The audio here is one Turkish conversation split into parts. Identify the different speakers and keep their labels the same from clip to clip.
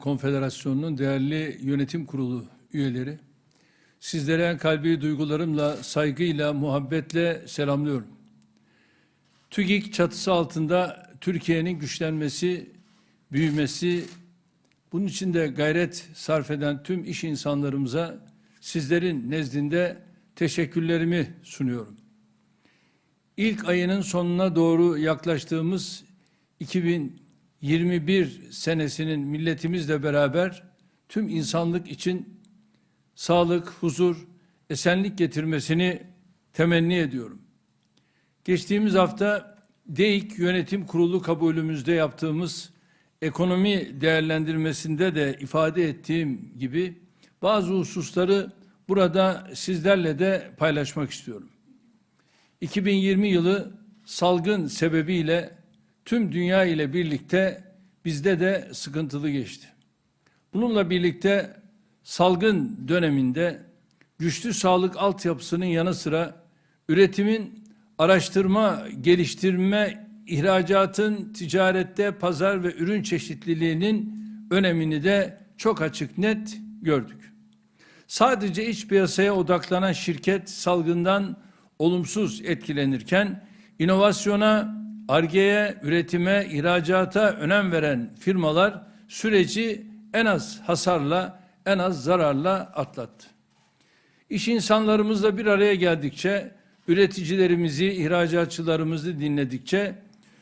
Speaker 1: Konfederasyonu'nun değerli yönetim kurulu üyeleri, sizlere kalbi duygularımla, saygıyla, muhabbetle selamlıyorum. TÜGİK çatısı altında Türkiye'nin güçlenmesi, büyümesi, bunun için de gayret sarf eden tüm iş insanlarımıza sizlerin nezdinde teşekkürlerimi sunuyorum. İlk ayının sonuna doğru yaklaştığımız 2021 senesinin milletimizle beraber tüm insanlık için sağlık, huzur, esenlik getirmesini temenni ediyorum. Geçtiğimiz hafta DEİK Yönetim Kurulu kabulümüzde yaptığımız ekonomi değerlendirmesinde de ifade ettiğim gibi bazı hususları burada sizlerle de paylaşmak istiyorum. 2020 yılı salgın sebebiyle tüm dünya ile birlikte bizde de sıkıntılı geçti. Bununla birlikte salgın döneminde güçlü sağlık altyapısının yanı sıra üretimin araştırma, geliştirme, ihracatın ticarette pazar ve ürün çeşitliliğinin önemini de çok açık net gördük. Sadece iç piyasaya odaklanan şirket salgından olumsuz etkilenirken inovasyona, argeye, üretime, ihracata önem veren firmalar süreci en az hasarla, en az zararla atlattı. İş insanlarımızla bir araya geldikçe, üreticilerimizi, ihracatçılarımızı dinledikçe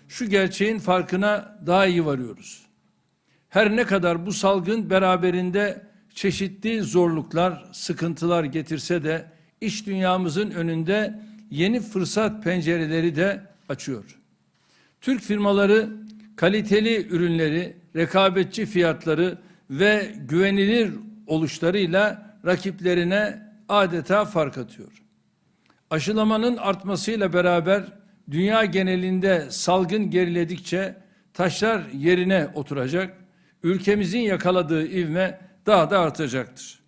Speaker 1: şu gerçeğin farkına daha iyi varıyoruz. Her ne kadar bu salgın beraberinde çeşitli zorluklar, sıkıntılar getirse de iş dünyamızın önünde yeni fırsat pencereleri de açıyor. Türk firmaları kaliteli ürünleri, rekabetçi fiyatları ve güvenilir oluşlarıyla rakiplerine adeta fark atıyor. Aşılamanın artmasıyla beraber dünya genelinde salgın geriledikçe taşlar yerine oturacak, ülkemizin yakaladığı ivme daha da artacaktır.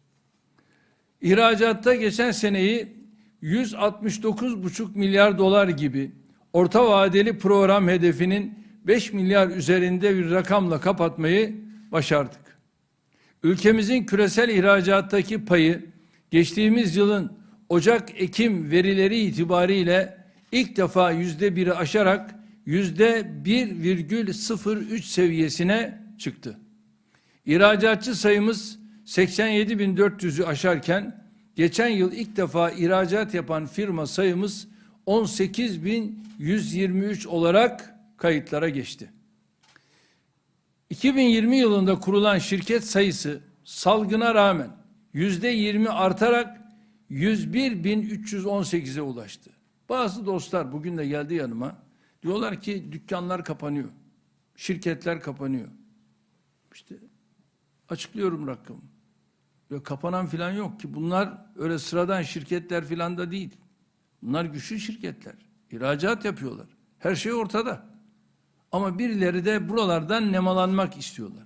Speaker 1: İhracatta geçen seneyi 169,5 milyar dolar gibi orta vadeli program hedefinin 5 milyar üzerinde bir rakamla kapatmayı başardık. Ülkemizin küresel ihracattaki payı geçtiğimiz yılın Ocak-Ekim verileri itibariyle ilk defa yüzde biri aşarak yüzde 1,03 seviyesine çıktı. İhracatçı sayımız 87.400'ü aşarken geçen yıl ilk defa ihracat yapan firma sayımız 18.123 olarak kayıtlara geçti. 2020 yılında kurulan şirket sayısı salgına rağmen yüzde 20 artarak 101.318'e ulaştı. Bazı dostlar bugün de geldi yanıma. Diyorlar ki dükkanlar kapanıyor. Şirketler kapanıyor. İşte açıklıyorum rakamı. Ve kapanan filan yok ki. Bunlar öyle sıradan şirketler filan da değil. Bunlar güçlü şirketler. İhracat yapıyorlar. Her şey ortada. Ama birileri de buralardan nemalanmak istiyorlar.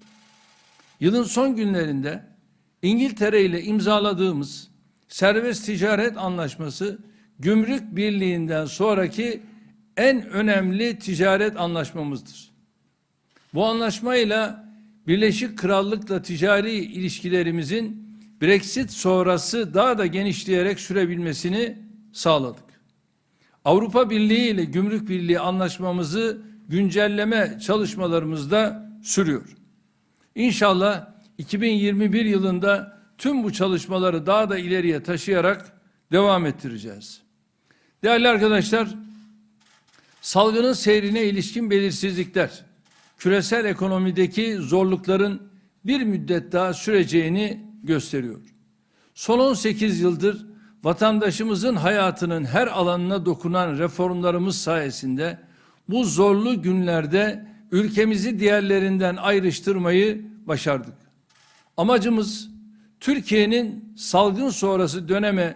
Speaker 1: Yılın son günlerinde İngiltere ile imzaladığımız serbest ticaret anlaşması gümrük birliğinden sonraki en önemli ticaret anlaşmamızdır. Bu anlaşmayla Birleşik Krallık'la ticari ilişkilerimizin Brexit sonrası daha da genişleyerek sürebilmesini sağladık. Avrupa Birliği ile Gümrük Birliği anlaşmamızı güncelleme çalışmalarımız da sürüyor. İnşallah 2021 yılında tüm bu çalışmaları daha da ileriye taşıyarak devam ettireceğiz. Değerli arkadaşlar, salgının seyrine ilişkin belirsizlikler, küresel ekonomideki zorlukların bir müddet daha süreceğini gösteriyor. Son 18 yıldır vatandaşımızın hayatının her alanına dokunan reformlarımız sayesinde bu zorlu günlerde ülkemizi diğerlerinden ayrıştırmayı başardık. Amacımız Türkiye'nin salgın sonrası döneme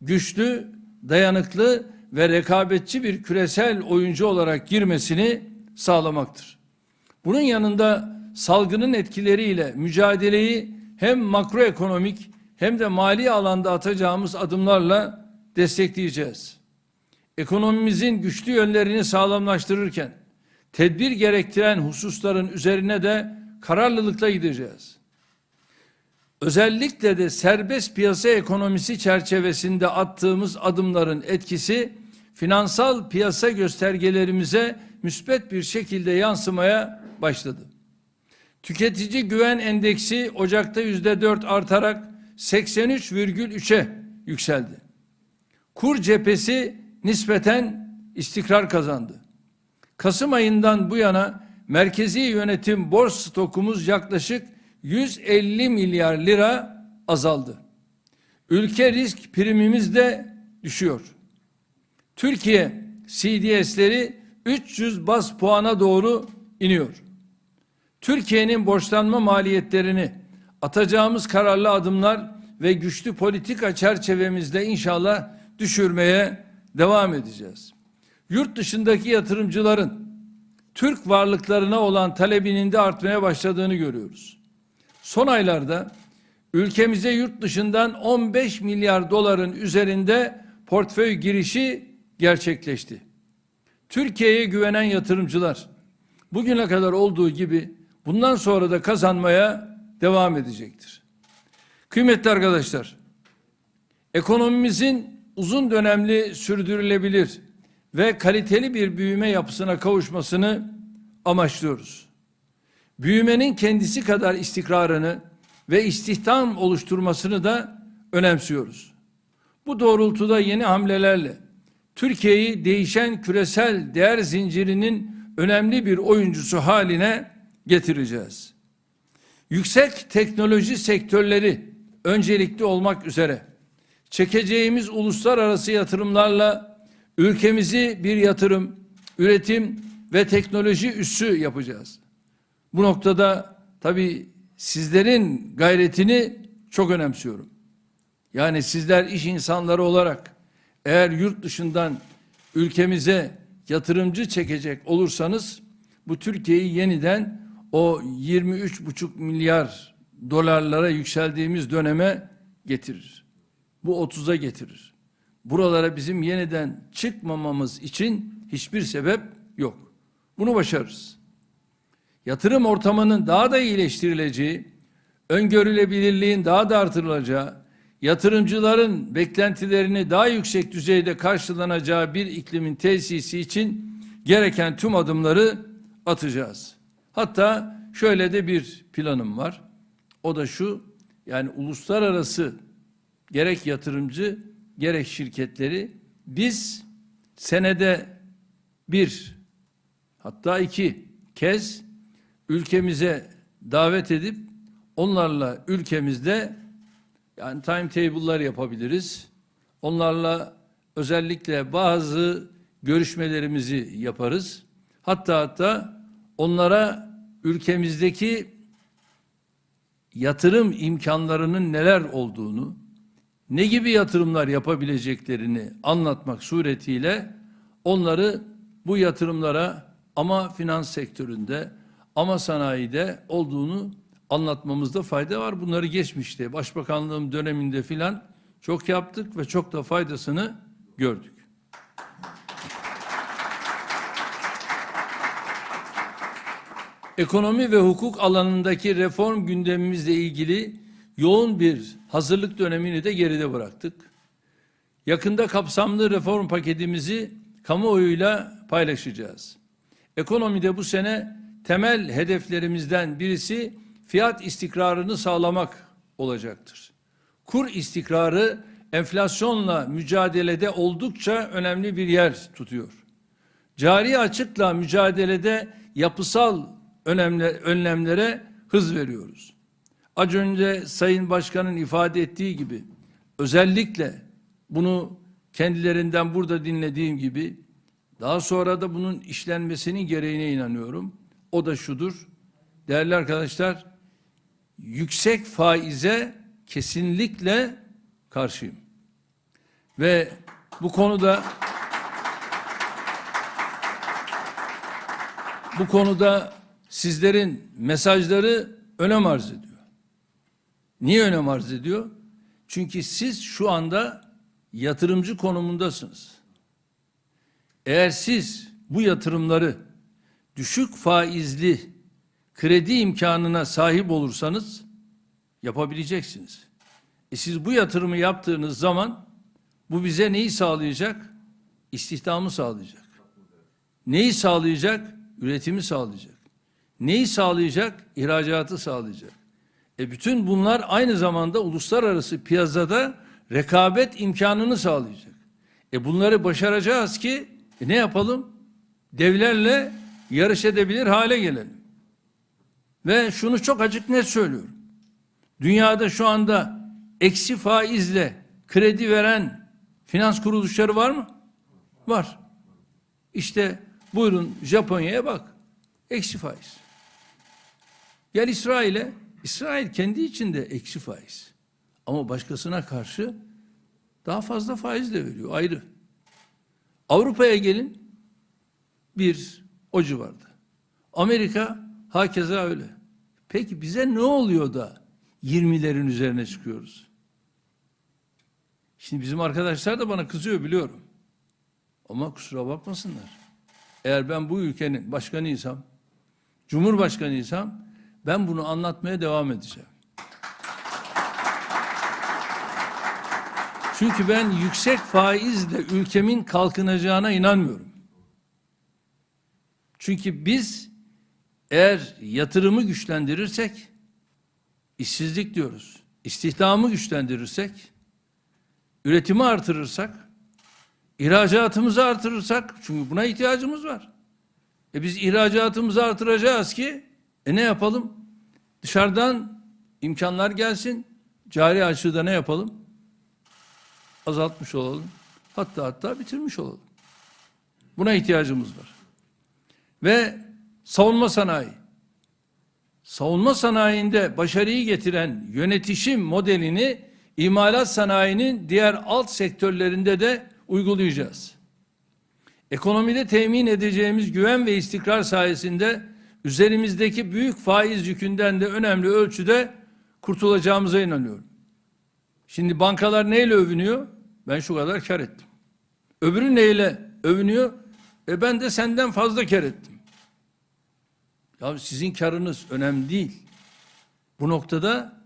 Speaker 1: güçlü, dayanıklı ve rekabetçi bir küresel oyuncu olarak girmesini sağlamaktır. Bunun yanında salgının etkileriyle mücadeleyi hem makroekonomik hem de mali alanda atacağımız adımlarla destekleyeceğiz. Ekonomimizin güçlü yönlerini sağlamlaştırırken tedbir gerektiren hususların üzerine de kararlılıkla gideceğiz. Özellikle de serbest piyasa ekonomisi çerçevesinde attığımız adımların etkisi finansal piyasa göstergelerimize müspet bir şekilde yansımaya başladı. Tüketici güven endeksi Ocak'ta yüzde dört artarak 83,3'e yükseldi. Kur cephesi nispeten istikrar kazandı. Kasım ayından bu yana merkezi yönetim borç stokumuz yaklaşık 150 milyar lira azaldı. Ülke risk primimiz de düşüyor. Türkiye CDS'leri 300 bas puana doğru iniyor. Türkiye'nin borçlanma maliyetlerini atacağımız kararlı adımlar ve güçlü politika çerçevemizde inşallah düşürmeye devam edeceğiz. Yurt dışındaki yatırımcıların Türk varlıklarına olan talebinin de artmaya başladığını görüyoruz. Son aylarda ülkemize yurt dışından 15 milyar doların üzerinde portföy girişi gerçekleşti. Türkiye'ye güvenen yatırımcılar bugüne kadar olduğu gibi bundan sonra da kazanmaya devam edecektir. Kıymetli arkadaşlar, ekonomimizin uzun dönemli sürdürülebilir ve kaliteli bir büyüme yapısına kavuşmasını amaçlıyoruz. Büyümenin kendisi kadar istikrarını ve istihdam oluşturmasını da önemsiyoruz. Bu doğrultuda yeni hamlelerle Türkiye'yi değişen küresel değer zincirinin önemli bir oyuncusu haline getireceğiz. Yüksek teknoloji sektörleri öncelikli olmak üzere çekeceğimiz uluslararası yatırımlarla ülkemizi bir yatırım, üretim ve teknoloji üssü yapacağız. Bu noktada tabii sizlerin gayretini çok önemsiyorum. Yani sizler iş insanları olarak eğer yurt dışından ülkemize yatırımcı çekecek olursanız bu Türkiye'yi yeniden o 23,5 milyar dolarlara yükseldiğimiz döneme getirir. Bu 30'a getirir. Buralara bizim yeniden çıkmamamız için hiçbir sebep yok. Bunu başarırız. Yatırım ortamının daha da iyileştirileceği, öngörülebilirliğin daha da artırılacağı, yatırımcıların beklentilerini daha yüksek düzeyde karşılanacağı bir iklimin tesisi için gereken tüm adımları atacağız. Hatta şöyle de bir planım var. O da şu, yani uluslararası gerek yatırımcı gerek şirketleri biz senede bir hatta iki kez ülkemize davet edip onlarla ülkemizde yani timetable'lar yapabiliriz. Onlarla özellikle bazı görüşmelerimizi yaparız. Hatta hatta onlara ülkemizdeki yatırım imkanlarının neler olduğunu, ne gibi yatırımlar yapabileceklerini anlatmak suretiyle onları bu yatırımlara ama finans sektöründe ama sanayide olduğunu anlatmamızda fayda var. Bunları geçmişte başbakanlığım döneminde filan çok yaptık ve çok da faydasını gördük. Ekonomi ve hukuk alanındaki reform gündemimizle ilgili yoğun bir hazırlık dönemini de geride bıraktık. Yakında kapsamlı reform paketimizi kamuoyuyla paylaşacağız. Ekonomide bu sene temel hedeflerimizden birisi fiyat istikrarını sağlamak olacaktır. Kur istikrarı enflasyonla mücadelede oldukça önemli bir yer tutuyor. Cari açıkla mücadelede yapısal önemli, önlemlere hız veriyoruz. Az önce Sayın Başkan'ın ifade ettiği gibi özellikle bunu kendilerinden burada dinlediğim gibi daha sonra da bunun işlenmesinin gereğine inanıyorum. O da şudur. Değerli arkadaşlar, yüksek faize kesinlikle karşıyım. Ve bu konuda bu konuda sizlerin mesajları önem arz ediyor. Niye önem arz ediyor? Çünkü siz şu anda yatırımcı konumundasınız. Eğer siz bu yatırımları düşük faizli kredi imkanına sahip olursanız yapabileceksiniz. E siz bu yatırımı yaptığınız zaman bu bize neyi sağlayacak? İstihdamı sağlayacak. Neyi sağlayacak? Üretimi sağlayacak. Neyi sağlayacak? İhracatı sağlayacak. E bütün bunlar aynı zamanda uluslararası piyasada rekabet imkanını sağlayacak. E bunları başaracağız ki e ne yapalım? Devlerle yarış edebilir hale gelelim. Ve şunu çok açık net söylüyorum. Dünyada şu anda eksi faizle kredi veren finans kuruluşları var mı? Var. İşte buyurun Japonya'ya bak. Eksi faiz. Gel İsrail'e. İsrail kendi içinde eksi faiz. Ama başkasına karşı daha fazla faiz de veriyor ayrı. Avrupa'ya gelin bir o civarda. Amerika hakeza öyle. Peki bize ne oluyor da 20'lerin üzerine çıkıyoruz? Şimdi bizim arkadaşlar da bana kızıyor biliyorum. Ama kusura bakmasınlar. Eğer ben bu ülkenin başkanıysam, cumhurbaşkanıysam ben bunu anlatmaya devam edeceğim. Çünkü ben yüksek faizle ülkemin kalkınacağına inanmıyorum. Çünkü biz eğer yatırımı güçlendirirsek, işsizlik diyoruz, istihdamı güçlendirirsek, üretimi artırırsak, ihracatımızı artırırsak, çünkü buna ihtiyacımız var. E biz ihracatımızı artıracağız ki, e ne yapalım? Dışarıdan imkanlar gelsin, cari açığı da ne yapalım? Azaltmış olalım. Hatta hatta bitirmiş olalım. Buna ihtiyacımız var. Ve savunma sanayi. Savunma sanayinde başarıyı getiren yönetişim modelini imalat sanayinin diğer alt sektörlerinde de uygulayacağız. Ekonomide temin edeceğimiz güven ve istikrar sayesinde üzerimizdeki büyük faiz yükünden de önemli ölçüde kurtulacağımıza inanıyorum. Şimdi bankalar neyle övünüyor? Ben şu kadar kar ettim. Öbürü neyle övünüyor? E ben de senden fazla kar ettim. Ya sizin karınız önemli değil. Bu noktada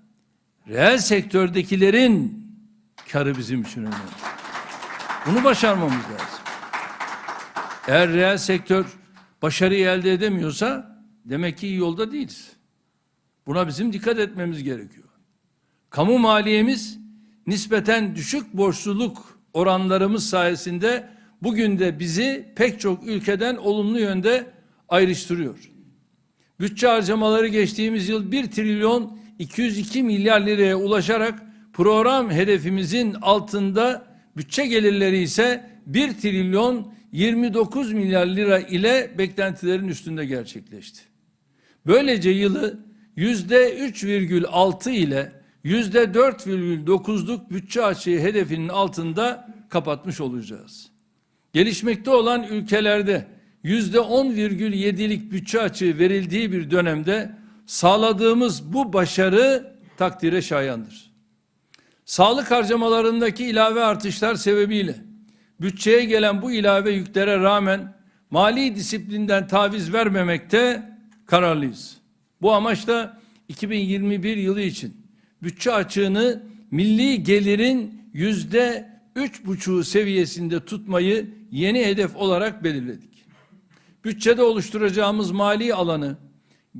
Speaker 1: reel sektördekilerin karı bizim için önemli. Bunu başarmamız lazım. Eğer reel sektör başarıyı elde edemiyorsa demek ki iyi yolda değiliz. Buna bizim dikkat etmemiz gerekiyor. Kamu maliyemiz nispeten düşük borçluluk oranlarımız sayesinde bugün de bizi pek çok ülkeden olumlu yönde ayrıştırıyor. Bütçe harcamaları geçtiğimiz yıl 1 trilyon 202 milyar liraya ulaşarak program hedefimizin altında bütçe gelirleri ise 1 trilyon 29 milyar lira ile beklentilerin üstünde gerçekleşti. Böylece yılı yüzde 3,6 ile yüzde 4,9'luk bütçe açığı hedefinin altında kapatmış olacağız. Gelişmekte olan ülkelerde yüzde 10,7'lik bütçe açığı verildiği bir dönemde sağladığımız bu başarı takdire şayandır. Sağlık harcamalarındaki ilave artışlar sebebiyle bütçeye gelen bu ilave yüklere rağmen mali disiplinden taviz vermemekte kararlıyız. Bu amaçla 2021 yılı için bütçe açığını milli gelirin yüzde üç buçuğu seviyesinde tutmayı yeni hedef olarak belirledik. Bütçede oluşturacağımız mali alanı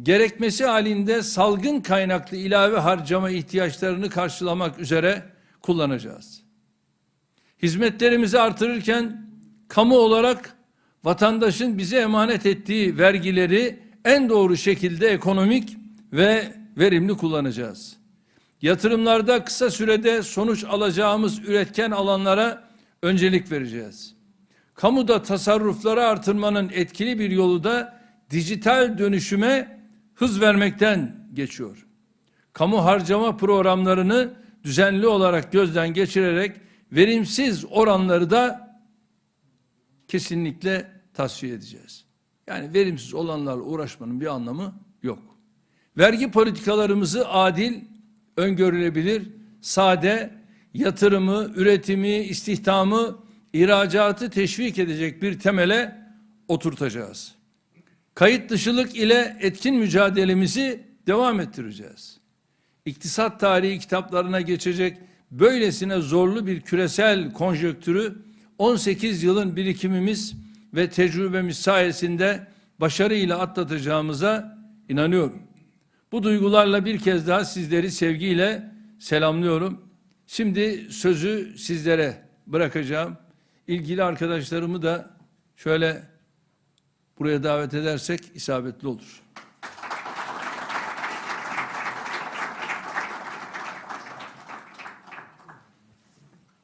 Speaker 1: gerekmesi halinde salgın kaynaklı ilave harcama ihtiyaçlarını karşılamak üzere kullanacağız. Hizmetlerimizi artırırken kamu olarak vatandaşın bize emanet ettiği vergileri en doğru şekilde ekonomik ve verimli kullanacağız. Yatırımlarda kısa sürede sonuç alacağımız üretken alanlara öncelik vereceğiz. Kamuda tasarrufları artırmanın etkili bir yolu da dijital dönüşüme hız vermekten geçiyor. Kamu harcama programlarını düzenli olarak gözden geçirerek verimsiz oranları da kesinlikle tasfiye edeceğiz. Yani verimsiz olanlarla uğraşmanın bir anlamı yok. Vergi politikalarımızı adil, öngörülebilir, sade, yatırımı, üretimi, istihdamı, ihracatı teşvik edecek bir temele oturtacağız. Kayıt dışılık ile etkin mücadelemizi devam ettireceğiz. İktisat tarihi kitaplarına geçecek böylesine zorlu bir küresel konjöktürü 18 yılın birikimimiz ve tecrübemiz sayesinde başarıyla atlatacağımıza inanıyorum. Bu duygularla bir kez daha sizleri sevgiyle selamlıyorum. Şimdi sözü sizlere bırakacağım. İlgili arkadaşlarımı da şöyle buraya davet edersek isabetli olur.